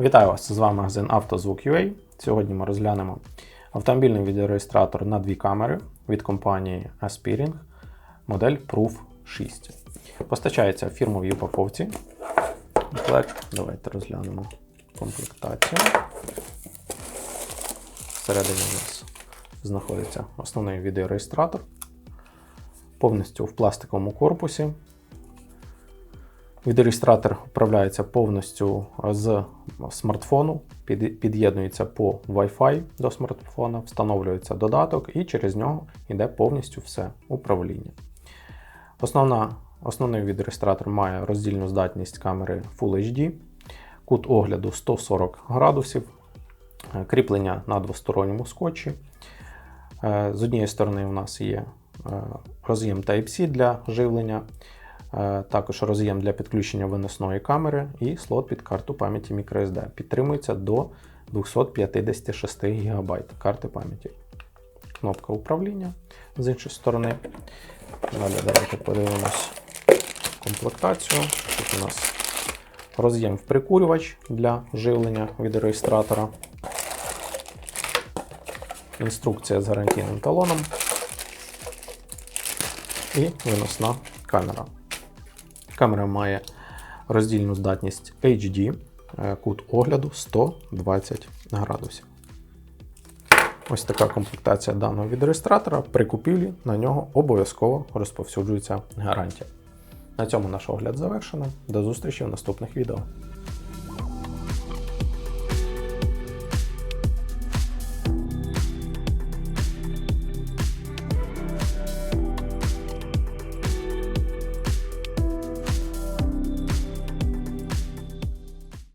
Вітаю вас! З вами магазин «Автозвук.UA». Сьогодні ми розглянемо автомобільний відеореєстратор на дві камери від компанії Aspiring, модель Proof 6. Постачається в фірмовій упаковці. Давайте розглянемо комплектацію. Всередині у нас знаходиться основний відеореєстратор, повністю в пластиковому корпусі. Відеореєстратор управляється повністю з смартфону, під'єднується по Wi-Fi до смартфона, встановлюється додаток і через нього йде повністю все управління. Основна, основний відеореєстратор має роздільну здатність камери Full HD, кут огляду 140 градусів, е, кріплення на двосторонньому скотчі. Е, З однієї сторони у нас є е, роз'єм Type-C для живлення, е, також роз'єм для підключення виносної камери і слот під карту пам'яті microSD. Підтримується до 256 ГБ карти пам'яті. Кнопка управління з іншої сторони. Далі давайте подивимось комплектацію. Тут у нас роз'єм в прикурювач для живлення від реєстратора. Інструкція з гарантійним талоном і виносна камера. Камера має роздільну здатність HD, е, кут огляду 120 градусів. Ось така комплектація даного відреєстратора. При купівлі на нього обов'язково розповсюджується гарантія. На цьому наш огляд завершено. До зустрічі в наступних відео.